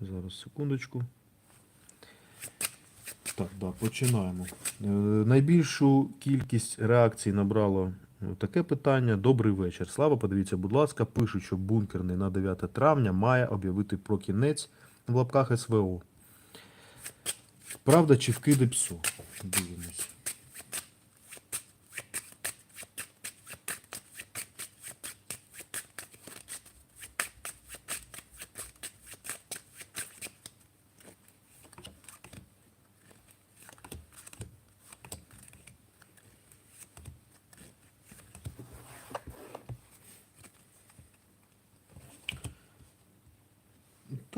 Зараз секундочку. Так, да, починаємо. Е, найбільшу кількість реакцій набрало таке питання. Добрий вечір. Слава, подивіться, будь ласка, пишуть, що бункерний на 9 травня має об'явити про кінець в лапках СВО. Правда чи вкиди псу? Дивимось.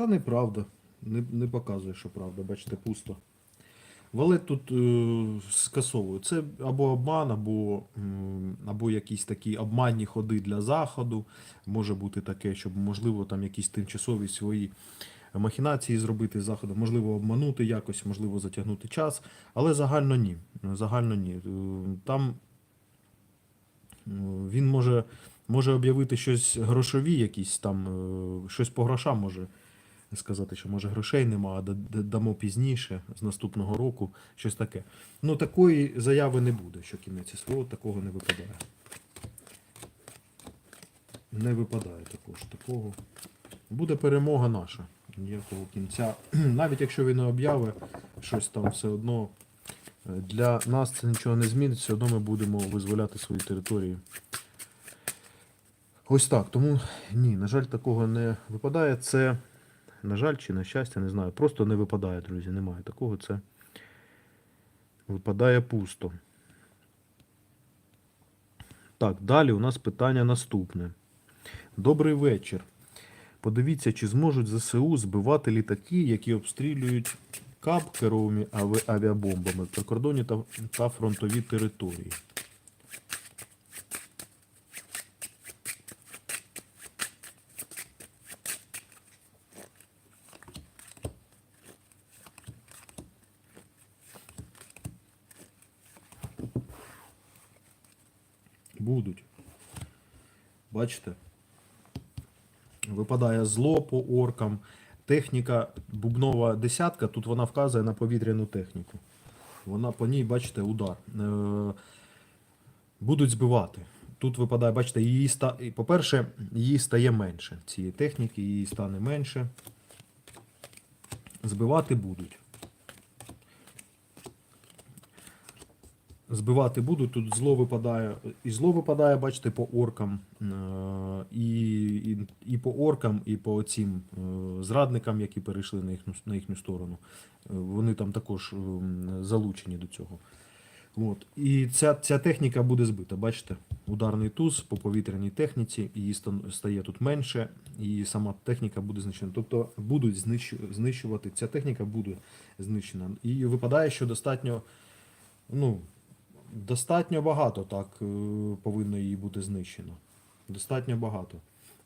Та неправда. Не, не показує, що правда. Бачите, пусто. Валет тут е, скасовує. Це або обман, або, або якісь такі обманні ходи для заходу. Може бути таке, щоб, можливо, там якісь тимчасові свої махінації зробити з заходу, можливо, обманути якось, можливо, затягнути час. Але загально ні. Загально ні. Е, Там е, він може, може об'явити щось грошові, якісь там, е, щось по грошам може сказати, що може грошей нема, а да- да- дамо пізніше, з наступного року, щось таке. Ну, такої заяви не буде, що кінець СВО такого не випадає. Не випадає також такого. Буде перемога наша. Ніякого кінця. Навіть якщо він не об'явить щось там все одно. е, Для нас це нічого не змінить, все одно ми будемо визволяти свої території. Ось так. Тому ні, на жаль, такого не випадає. Це, на жаль, чи на щастя, не знаю. Просто не випадає, друзі. Немає такого. Це випадає пусто. Так, далі у нас питання наступне. Добрий вечір. Подивіться, чи зможуть ЗСУ збивати літаки, які обстрілюють КАБ керованими ави- авіабомбами при кордоні та, та фронтові території. Будуть. Бачите? Випадає зло по оркам. Техніка бубнова десятка, тут вона вказує на повітряну техніку. Вона по ній, бачите, удар. Е, Будуть збивати. Тут випадає, бачите, її ста... по-перше, її стає менше. Цієї техніки, її стане менше. Збивати будуть. Збивати будуть. Тут зло випадає. І зло випадає, бачите, по оркам. е, І, і, і по оркам, і по цим е, зрадникам, які перейшли на їхню, на їхню сторону. Е, Вони там також залучені до цього. От. І ця, ця техніка буде збита. Бачите, ударний туз по повітряній техніці, її стає тут менше, і сама техніка буде знищена. Тобто будуть знищу- знищувати, ця техніка буде знищена. І випадає, що достатньо, ну, достатньо багато так е, повинно її бути знищено. Достатньо багато.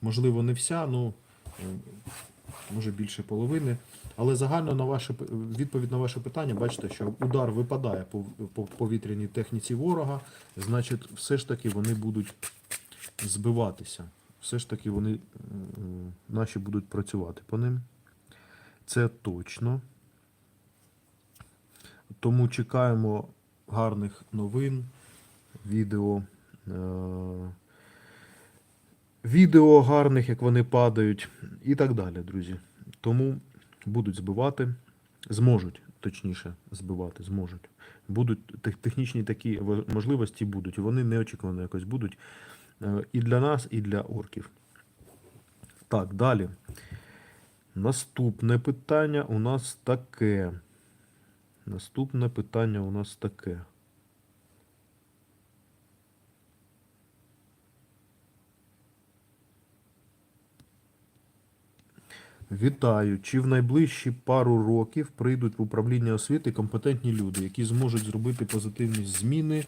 Можливо, не вся, ну е, може більше половини. Але загально на ваше відповідь на ваше питання, бачите, що удар випадає по, по повітряній техніці ворога, значить, все ж таки вони будуть збиватися. Все ж таки вони наші будуть працювати по ним. Це точно. Тому чекаємо гарних новин, відео. Е- відео гарних, як вони падають, і так далі, друзі. Тому будуть збивати, зможуть, точніше, збивати, зможуть. Будуть тех- технічні такі можливості будуть, вони неочікувано якось будуть е, і для нас, і для орків. Так, далі. Наступне питання у нас таке. Наступне питання у нас таке. Вітаю! Чи в найближчі пару років прийдуть в управління освіти компетентні люди, які зможуть зробити позитивні зміни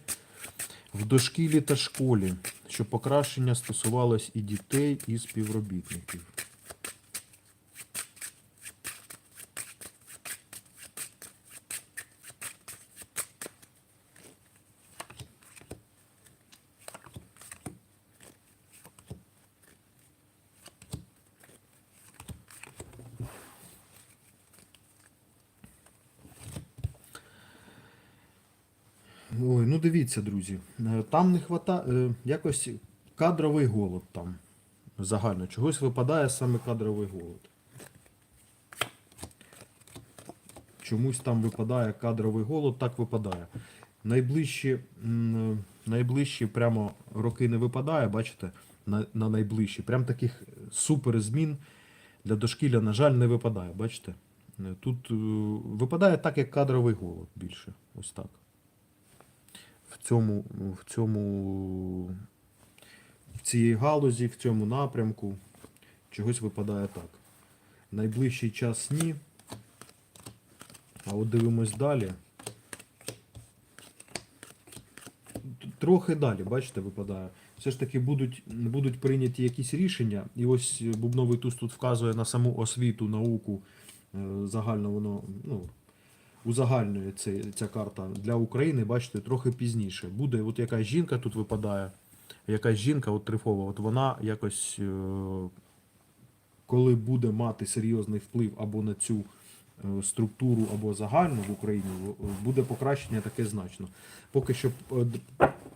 в дошкілі та школі, щоб покращення стосувалось і дітей, і співробітників? Ой, ну дивіться, друзі. е, Там не хватає якось кадровий голод там. Загально. Чогось випадає саме кадровий голод. Чомусь там випадає кадровий голод, так випадає. Найближчі, найближчі прямо роки не випадає, бачите, на, на найближчі. Прям таких супер змін для дошкілля, на жаль, не випадає. Бачите? Е, Тут е, випадає так, як кадровий голод більше. Ось так. Цьому, в цьому, в цій галузі, в цьому напрямку чогось випадає так. Найближчий час ні. А от дивимось далі. Трохи далі, бачите, випадає. Все ж таки будуть, будуть прийняті якісь рішення. І ось бубновий туз тут вказує на саму освіту, науку. Е, Загально воно, ну, узагальнює це, ця карта для України, бачите, трохи пізніше. Буде от якась жінка тут випадає, якась жінка, от трифова, от вона якось, е, коли буде мати серйозний вплив або на цю структуру, або загальну в Україні, буде покращення таке значно. Поки що е,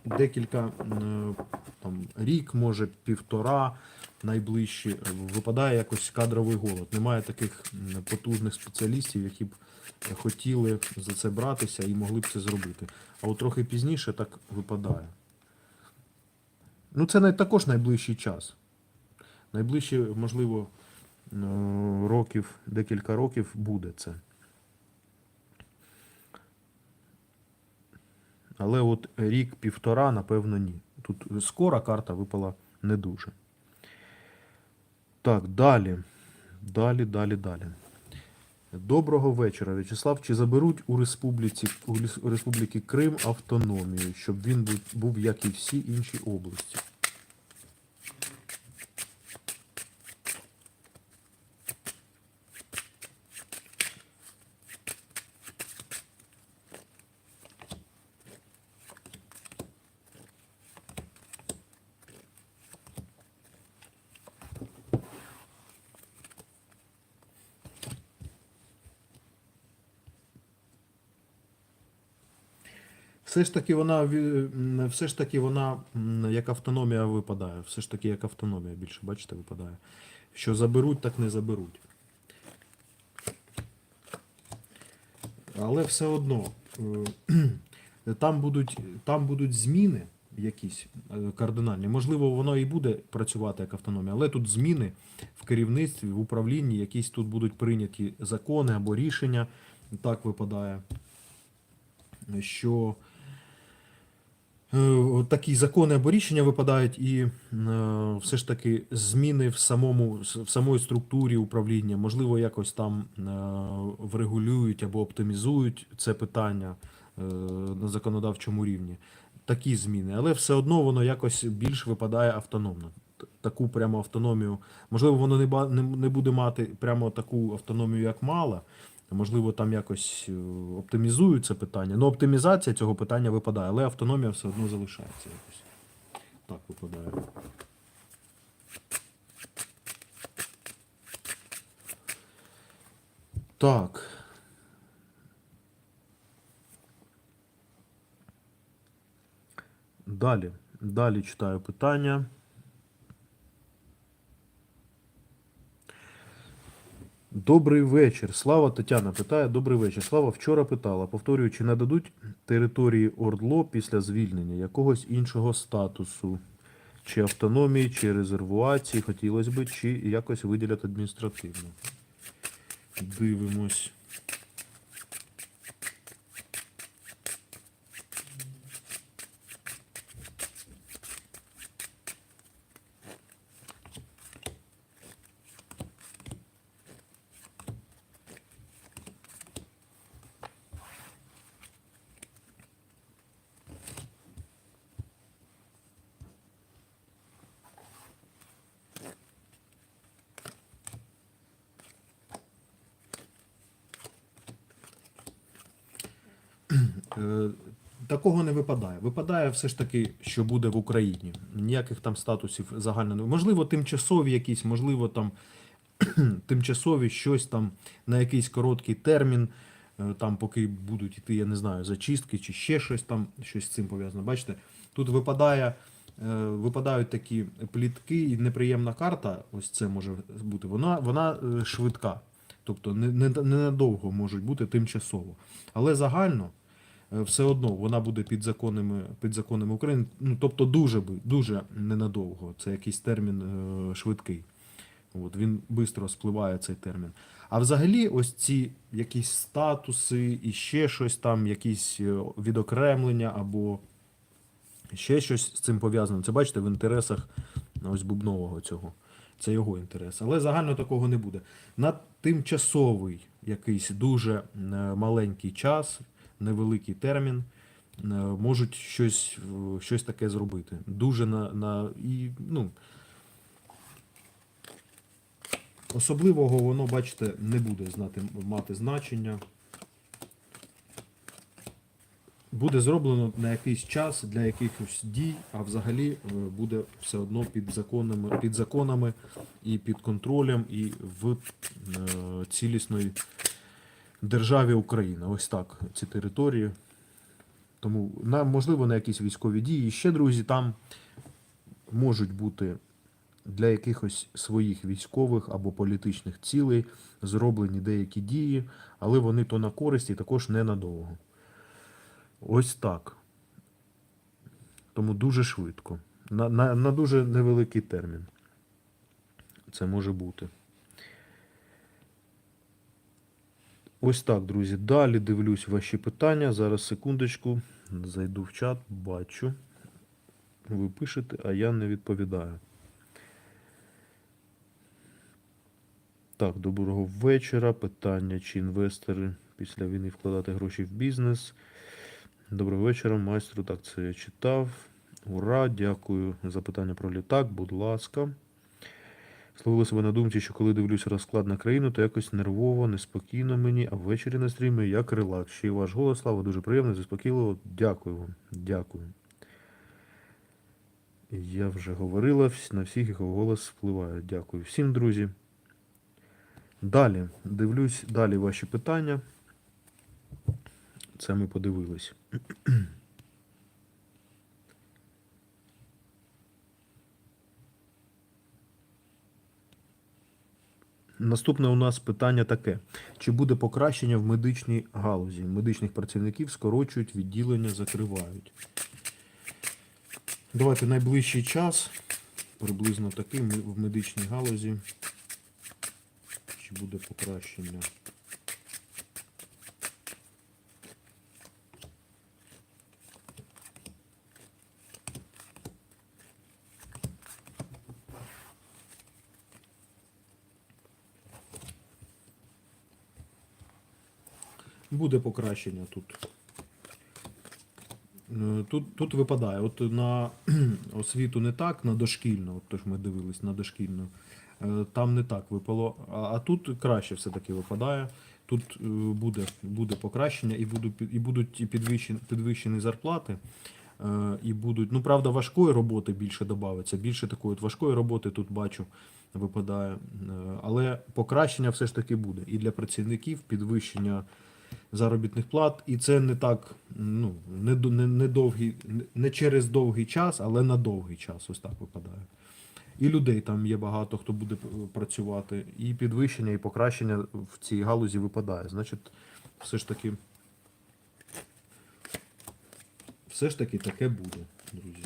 декілька е, там, рік, може півтора найближчі, е, випадає якось кадровий голод. Немає таких потужних спеціалістів, які б хотіли за це братися і могли б це зробити. А от трохи пізніше так випадає. Ну, це також найближчий час. Найближчі, можливо, е, років, декілька років буде це. Але от рік-півтора, напевно, ні. Тут скора карта випала не дуже. Так, далі. Далі, далі, далі. Доброго вечора, В'ячеслав. Чи заберуть у Республіці, у Республіки Крим автономію, щоб він був, був як і всі інші області? Все ж таки вона все ж таки вона як автономія випадає. Все ж таки як автономія більше, бачите, випадає. Що заберуть, так не заберуть. Але все одно е, там будуть, там будуть зміни якісь е, кардинальні. Можливо, воно і буде працювати як автономія, але тут зміни в керівництві, в управлінні, якісь тут будуть прийняті закони або рішення. Так випадає що такі закони або рішення випадають, і е, все ж таки зміни в самому в самої структурі управління, можливо, якось там е, врегулюють або оптимізують це питання е, на законодавчому рівні. Такі зміни, але все одно воно якось більш випадає автономно. Таку прямо автономію. Можливо, воно не, ба- не буде мати прямо таку автономію, як мала. Можливо, там якось е, оптимізують це питання. Ну, оптимізація цього питання випадає, але автономія все одно залишається якось. Так випадає. Так. Далі. Далі читаю питання. Добрий вечір. Слава Тетяна питає. Добрий вечір. Слава вчора питала. Повторюю, чи нададуть території Ордло після звільнення якогось іншого статусу, чи автономії, чи резервуації, хотілося б, чи якось виділять адміністративно. Дивимось. Е, Такого не випадає. Все ж таки, що буде в Україні. Ніяких там статусів загально не можливо, тимчасові якісь, можливо, там тимчасові щось там на якийсь короткий термін е, там, поки будуть йти, я не знаю, зачистки чи ще щось там, щось з цим пов'язано. Бачите, тут випадає, е, випадають такі плітки і неприємна карта, ось це може бути, вона, вона е, швидка. Тобто не, не, ненадовго можуть бути тимчасово. Але загально все одно вона буде під законами, під законами України. Ну, тобто дуже, дуже ненадовго. Це якийсь термін е, швидкий. От, він швидко спливає цей термін. А взагалі, ось ці якісь статуси і ще щось там, якісь е, відокремлення або ще щось з цим пов'язано. Це бачите в інтересах ось бубнового цього. Це його інтерес. Але загально такого не буде. На тимчасовий якийсь дуже е, маленький час, невеликий термін, е, можуть щось, щось таке зробити. Дуже на, на і, ну, Особливого воно, бачите, не буде знати, мати значення. Буде зроблено на якийсь час для якихось дій, а взагалі е, буде все одно під законами, під законами і під контролем, і в е, цілісної державі Україна. Ось так ці території. Тому можливо на якісь військові дії. І ще, друзі, там можуть бути для якихось своїх військових або політичних цілей зроблені деякі дії, але вони то на користь і також ненадовго. Ось так. Тому дуже швидко. На, на, на дуже невеликий термін. Це може бути. Ось так, друзі. Далі дивлюсь ваші питання. Зараз секундочку. Зайду в чат, бачу. Ви пишете, а я не відповідаю. Так, доброго вечора. Питання, чи інвестори після війни вкладати гроші в бізнес. Доброго вечора, майстру. Так, це я читав. Ура, дякую за питання про літак, будь ласка. Словили себе на думці, що коли дивлюся розклад на країну, то якось нервово, неспокійно мені, а ввечері на стрімі як релакс. Ще й ваш голос, слава, дуже приємний, заспокійливо. Дякую вам. Дякую. Я вже говорила, на всіх його голос впливає. Дякую всім, друзі. Далі, дивлюсь, далі ваші питання. Це ми подивились. Наступне у нас питання таке: чи буде покращення в медичній галузі? Медичних працівників скорочують, відділення закривають. Давайте найближчий час, приблизно такий в медичній галузі. Чи буде покращення? Буде покращення тут. Е, Тут, тут випадає. От на освіту не так, на дошкільну, от тож ми дивились на дошкільну. е, Там не так випало. А, тут краще все-таки випадає. Тут е, буде, буде покращення і, буду, і будуть підвищені, підвищені зарплати. І будуть, ну правда, важкої роботи більше додається. Більше такої от важкої роботи тут бачу випадає. Але покращення все ж таки буде. І для працівників підвищення заробітних плат, і це не так, ну, не, не, не, довгий, не- через довгий час, але на довгий час. Ось так випадає. І людей там є багато, хто буде працювати, і підвищення, і покращення в цій галузі випадає. Значить, все ж таки, все ж таки таке буде, друзі.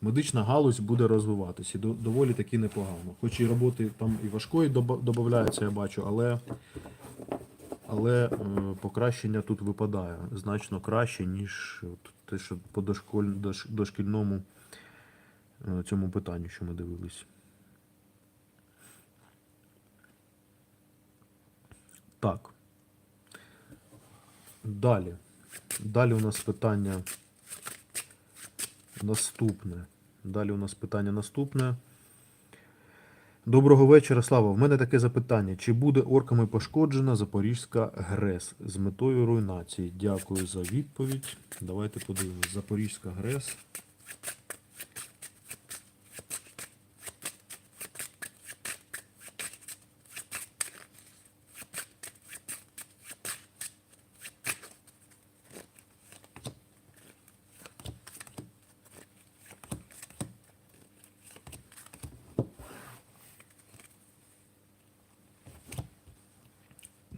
Медична галузь буде розвиватися і до- доволі таки непогано. Хоч і роботи там і важкої додається, я бачу, але, але е, покращення тут випадає значно краще, ніж те, що по дошколь, дош, дошкільному е, цьому питанню, що ми дивились. Так. Далі. Далі у нас питання наступне. Далі у нас питання наступне. Доброго вечора, Слава. В мене таке запитання. Чи буде орками пошкоджена Запорізька ГРЕС з метою руйнації? Дякую за відповідь. Давайте подивимось. Запорізька ГРЕС.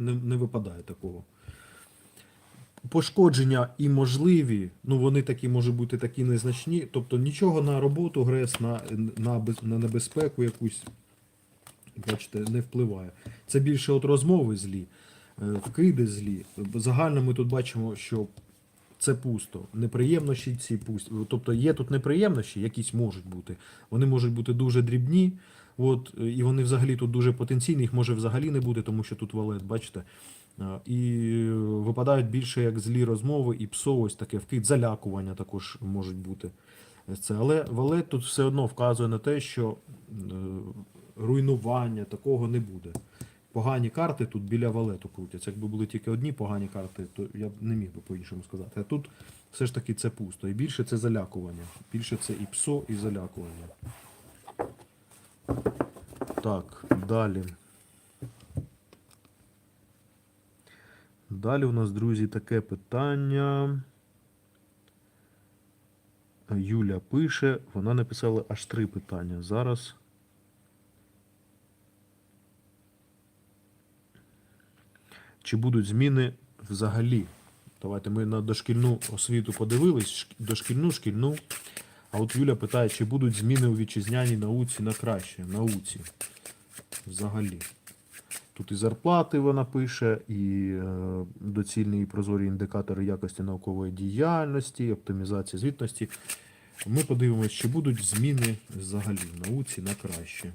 не, не випадає такого. Пошкодження і можливі, ну вони такі можуть бути такі незначні. Тобто нічого на роботу ГРЕС, на, на, на небезпеку якусь, бачите, не впливає. Це більше от розмови злі, е, вкиди злі. Загально ми тут бачимо, що це пусто. Неприємності ці пусті. Тобто є тут неприємності, якісь можуть бути. Вони можуть бути дуже дрібні, от, і вони взагалі тут дуже потенційні, їх може взагалі не бути, тому що тут валет, бачите. А, І е, випадають більше як злі розмови, і псо, ось таке вкид, залякування також можуть бути. Це. Але валет тут все одно вказує на те, що е, руйнування такого не буде. Погані карти тут біля валету крутяться. Якби були тільки одні погані карти, то я б не міг би по-іншому сказати. А тут все ж таки це пусто. І більше це залякування. Більше це і псо, і залякування. Так, далі. Далі у нас, друзі, таке питання. Юля пише, вона написала аж три питання. Зараз. Чи будуть зміни взагалі? Давайте ми на дошкільну освіту подивились, дошкільну, шкільну. А от Юля питає, чи будуть зміни у вітчизняній науці на краще, науці взагалі. Тут і зарплати вона пише, і е, доцільні і прозорі індикатори якості наукової діяльності, оптимізація звітності. Ми подивимось, чи будуть зміни взагалі в науці на краще.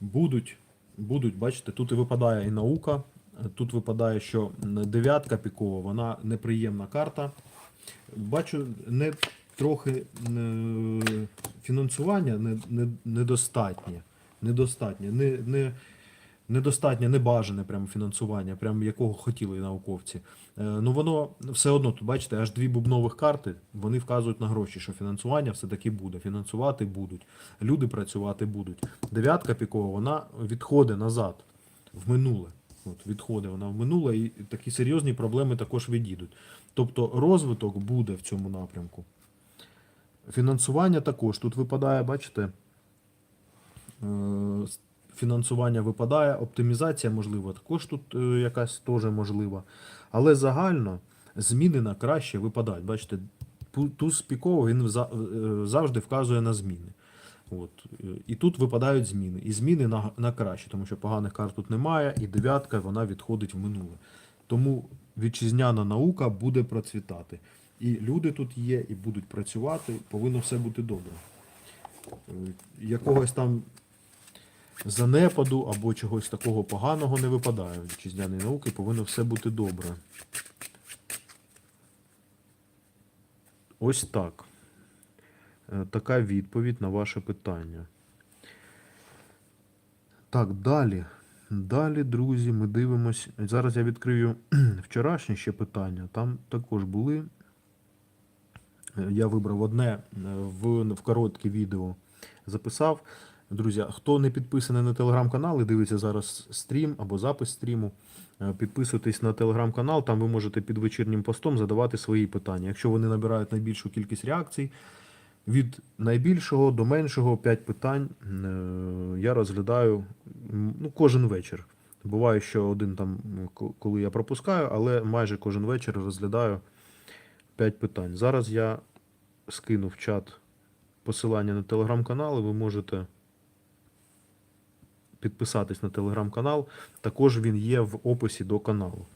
Будуть, будуть, бачите, тут і випадає і наука. Тут випадає, що дев'ятка пікова, вона неприємна карта. Бачу, не трохи е, фінансування не, не, недостатнє. Недостатнє, не, не, недостатнє, небажане прямо фінансування, прямо якого хотіли науковці. Е, ну воно все одно, тут бачите, аж дві бубнових карти, вони вказують на гроші, що фінансування все-таки буде. Фінансувати будуть, люди працювати будуть. Дев'ятка пікова, вона відходить назад, в минуле. От, відходить вона в минуле, і такі серйозні проблеми також відійдуть. Тобто розвиток буде в цьому напрямку. Фінансування також. Тут випадає, бачите, е, фінансування випадає, оптимізація можлива, також тут е, якась теж можлива. Але загально зміни на краще випадають. Бачите, ту- туз піковий він е, завжди вказує на зміни. От. І тут випадають зміни. І зміни на, на краще, тому що поганих карт тут немає, і дев'ятка вона відходить в минуле. Тому вітчизняна наука буде процвітати. І люди тут є, і будуть працювати, повинно все бути добре. Е, Якогось там занепаду або чогось такого поганого не випадає в вітчизняній науки, повинно все бути добре. Ось так. Е, Така відповідь на ваше питання. Так, далі. Далі, друзі, ми дивимось. Зараз я відкрию вчорашні ще питання. Там також були. Е, Я вибрав одне е, в, в коротке відео записав. Друзі, хто не підписаний на телеграм-канал і дивиться зараз стрім або запис стріму, підписуйтесь на телеграм-канал, там ви можете під вечірнім постом задавати свої питання. Якщо вони набирають найбільшу кількість реакцій, від найбільшого до меншого 5 питань е, я розглядаю ну, кожен вечір. Буває, що один там, коли я пропускаю, але майже кожен вечір розглядаю 5 питань. Зараз я скину в чат посилання на телеграм-канал, і ви можете підписатись на телеграм-канал. Також він є в описі до каналу.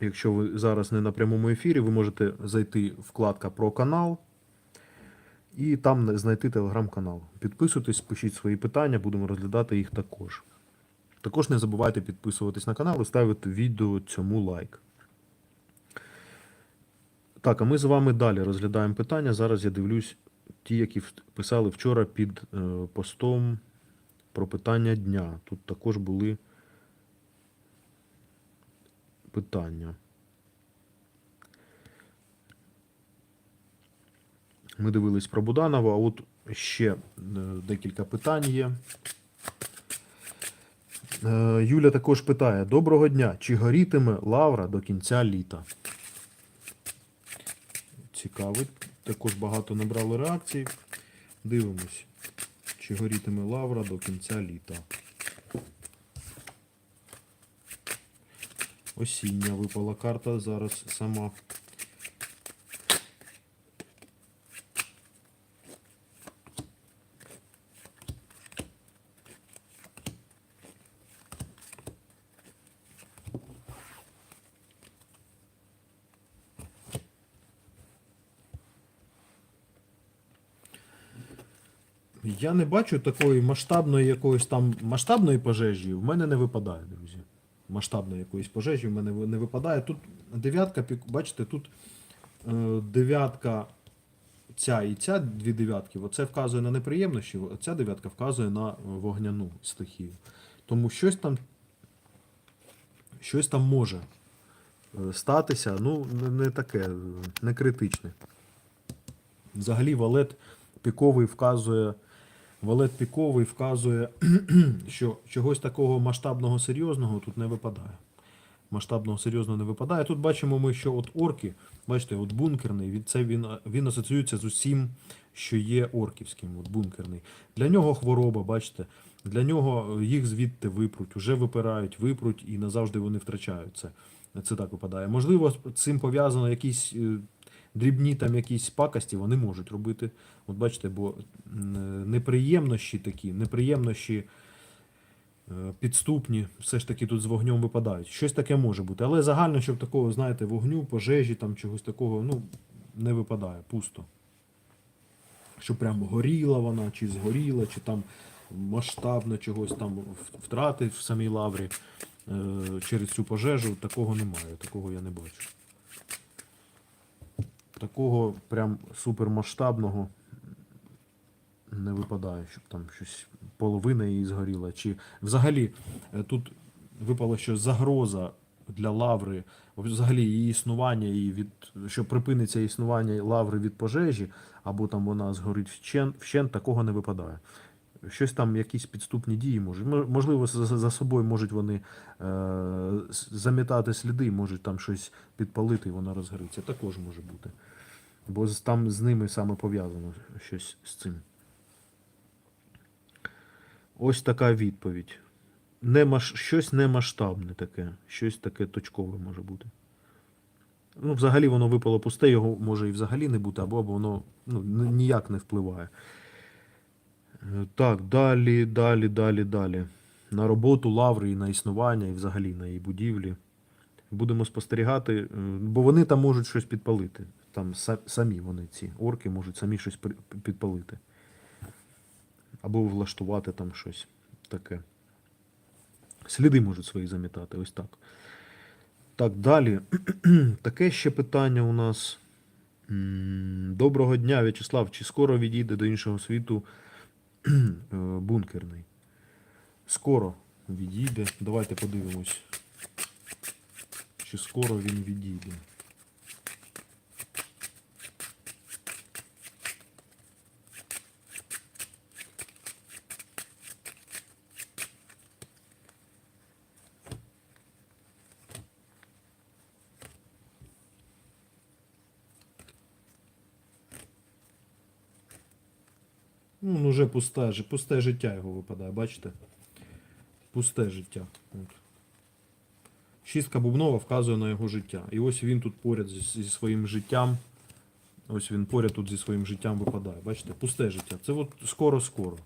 Якщо ви зараз не на прямому ефірі, ви можете зайти вкладка про канал і там знайти телеграм-канал. Підписуйтесь, пишіть свої питання, будемо розглядати їх також. Також не забувайте підписуватись на канал і ставити відео цьому лайк. Так, а ми з вами далі розглядаємо питання. Зараз я дивлюсь ті, які писали вчора під е, постом про питання дня. Тут також були питання. Ми дивились про Буданова, а от ще е, декілька питань є. Е, Юля також питає: Доброго дня, чи горітиме лавра до кінця літа? Цікавить. Також багато набрали реакцій. Дивимось, чи горітиме лавра до кінця літа. Осіння випала карта зараз сама. Я не бачу такої масштабної якоїсь там масштабної пожежі. В мене не випадає, друзі. Масштабної якоїсь пожежі в мене не випадає. Тут дев'ятка, бачите, тут е, дев'ятка, ця і ця дві дев'ятки, оце вказує на неприємності, а ця дев'ятка вказує на вогняну стихію. Тому щось там, щось там може е, статися, ну, не- таке, е, не критичне. Взагалі валет піковий вказує. Валет піковий вказує, що чогось такого масштабного серйозного тут не випадає. Масштабного серйозного не випадає. Тут бачимо ми, що от орки, бачите, от бункерний, це він, він асоціюється з усім, що є орківським. От бункерний. Для нього хвороба, бачите, для нього їх звідти випруть, уже випирають, випруть і назавжди вони втрачають це. Це так випадає. Можливо, цим пов'язано якісь е, дрібні там якісь пакості вони можуть робити. От бачите, бо неприємнощі такі, неприємнощі е, підступні, все ж таки тут з вогнем випадають. Щось таке може бути. Але загально, щоб такого, знаєте, вогню, пожежі, там чогось такого, ну, не випадає, пусто. Що прямо горіла вона, чи згоріла, чи там масштабно чогось там втрати в самій лаврі е, через цю пожежу, такого немає, такого я не бачу. Такого прям супермасштабного не випадає, щоб там щось половина її згоріла. Чи взагалі е, тут випало, що загроза для лаври, взагалі її існування, і від, що припиниться існування лаври від пожежі, або там вона згорить вщент, вщент такого не випадає. Щось там, якісь підступні дії можуть. Можливо, за, собою можуть вони е, замітати сліди, можуть там щось підпалити, і вона розгориться. Також може бути. Бо там з ними саме пов'язано щось з цим. Ось така відповідь. Не. Щось немасштабне таке, щось таке точкове може бути. Ну, взагалі воно випало пусте, його може і взагалі не бути, або, або воно ну, ніяк не впливає. Е, Так, далі, далі, далі, далі. На роботу лаври і на існування, і взагалі на її будівлі. Будемо спостерігати, е, бо вони там можуть щось підпалити. Там самі вони, ці орки, можуть самі щось підпалити. Або влаштувати там щось таке. Сліди можуть свої замітати, ось так. Так, далі. Таке ще питання у нас. Доброго дня, В'ячеслав. Чи скоро відійде до іншого світу бункерний? Скоро відійде. Давайте подивимось. Чи скоро він відійде. Ну, вже пусте, пусте життя його випадає, бачите? Пусте життя. От. Шістка бубнова вказує на його життя. І ось він тут поряд зі своїм життям. Ось він поряд тут зі своїм життям випадає. Бачите, пусте життя. Це от скоро-скоро.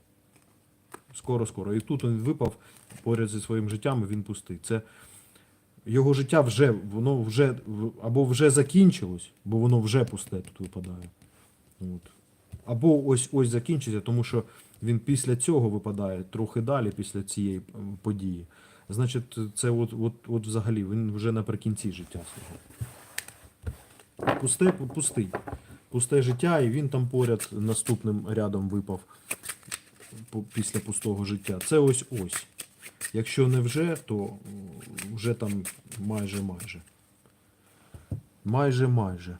Скоро-скоро. І тут він випав поряд зі своїм життям, і він пустий. Це його життя вже, воно вже або вже закінчилось, бо воно вже пусте тут випадає. От. Або ось ось закінчиться, тому що він після цього випадає трохи далі, після цієї події. Значить, це от, от, от взагалі він вже наприкінці життя свого. Пусте, пустий. Пусте життя, і він там поряд наступним рядом випав після пустого життя. Це ось ось. Якщо не вже, то вже там майже майже. Майже майже.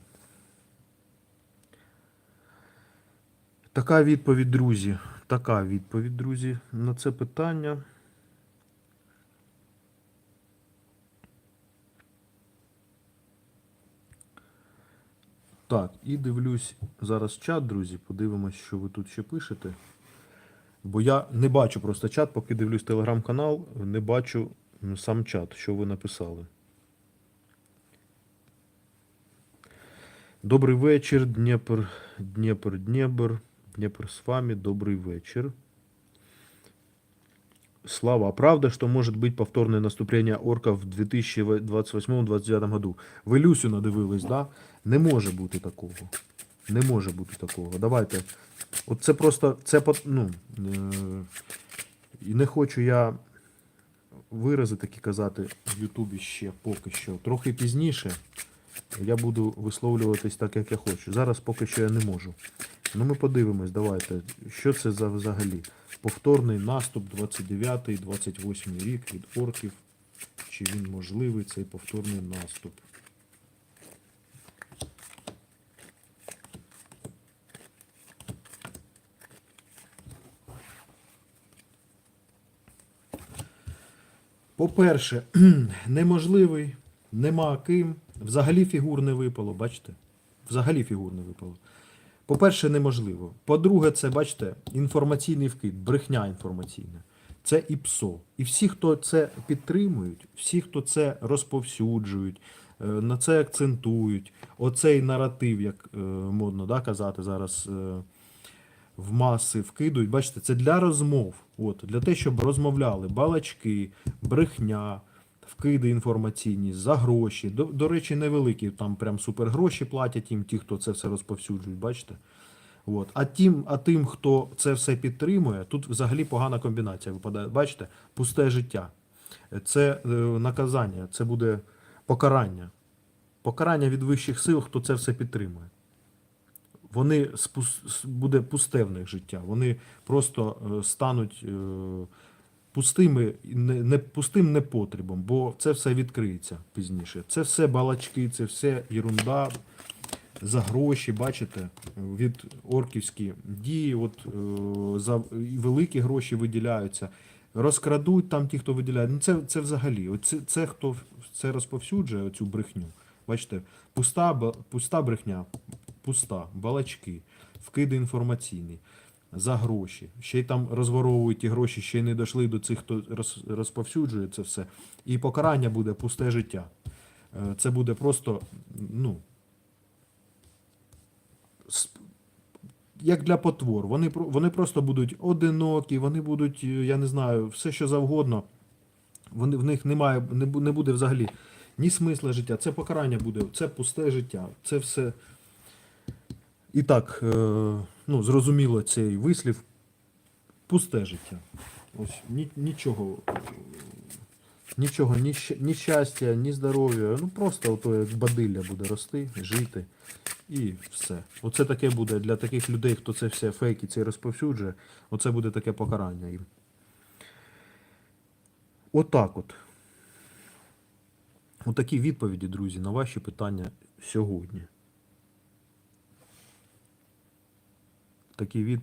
Така відповідь, друзі. Така відповідь, друзі, на це питання. Так, і дивлюсь зараз чат, друзі. Подивимось, що ви тут ще пишете. Бо я не бачу просто чат, поки дивлюсь телеграм-канал, не бачу сам чат, що ви написали. Добрий вечір, Дніпр, Дніпр, Дніпр. Дніпр з вами, добрий вечір. Слава, а правда, что может быть повторное наступление орков в 2028-2029 году? Ви Люсю надивились, да? Не може бути такого. Не може бути такого. Давайте. От це просто, це ну, е- і не хочу я вирази такі казати в Ютубі ще поки що. Трохи пізніше я буду висловлюватись так, як я хочу. Зараз поки що я не можу. Ну ми подивимось, давайте. Що це за взагалі? Повторний наступ 29-28 рік від орків. Чи він можливий цей повторний наступ? По-перше, неможливий, нема ким. Взагалі фігур не випало, бачите? Взагалі фігур не випало. По-перше, неможливо. По-друге, це, бачите, інформаційний вкид, брехня інформаційна. Це і ПСО. І всі, хто це підтримують, всі, хто це розповсюджують, е, на це акцентують, оцей наратив, як е, модно да, казати зараз, е, в маси вкидують. Бачите, це для розмов. От, для того, щоб розмовляли балачки, брехня, вкиди інформаційні за гроші. До, до речі, невеликі, там прям супергроші платять їм ті, хто це все розповсюджують, бачите? От. А, тим, а тим, хто це все підтримує, тут взагалі погана комбінація випадає. Бачите, пусте життя. Це е, наказання, це буде покарання. Покарання від вищих сил, хто це все підтримує. Вони спус- буде пусте в них життя. Вони просто е, стануть е, пустими, не, не пустим непотребом, бо це все відкриється пізніше. Це все балачки, це все ерунда за гроші, бачите, від орківські дії, от е, за великі гроші виділяються. Розкрадуть там ті, хто виділяє. Ну це, це взагалі. От це, хто це розповсюджує цю брехню. Бачите, пуста, пуста брехня, пуста, балачки, вкиди інформаційні за гроші. Ще й там розворовують ті гроші, ще й не дійшли до цих, хто розповсюджує це все. І покарання буде пусте життя. Е, Це буде просто, ну, як для потвор. Вони, вони просто будуть одинокі, вони будуть, е, я не знаю, все що завгодно. Вони, в них немає, не, буде взагалі ні смисла життя. Це покарання буде, це пусте життя. Це все. І так, е, ну, зрозуміло цей вислів. Пусте життя. Ось ні, нічого. Нічого, ні, ні щастя, ні здоров'я. Ну просто ото як бадилля буде рости, жити. І все. Оце таке буде для таких людей, хто це все фейки це розповсюджує. Оце буде таке покарання їм. Отак от. Отакі відповіді, друзі, на ваші питання сьогодні. Такі відповіді.